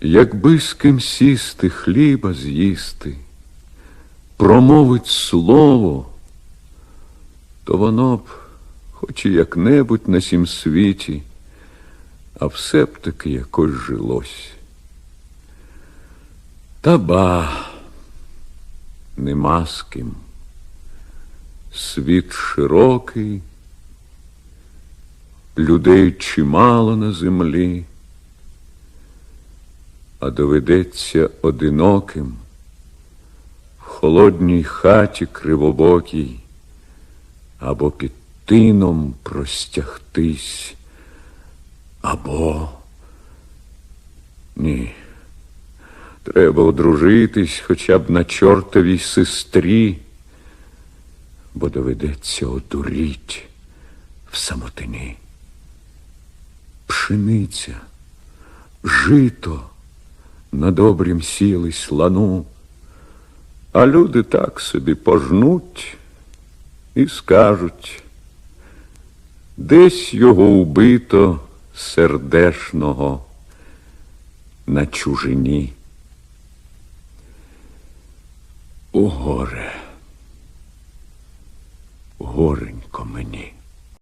Якби з ким сісти хліба з'їсти, промовить слово, то воно б, хоч і як-небудь на сім світі, а все б таки якось жилось. Та ба, нема з ким. Світ широкий, людей чимало на землі, а доведеться одиноким в холодній хаті кривобокій або під тином простягтись, або ні. Треба одружитись хоча б на чортовій сестрі, бо доведеться одуріть в самотині. Пшениця, жито на добрім сілись лану, а люди так собі пожнуть і скажуть, десь його убито сердешного на чужині. У горе, горенько мені.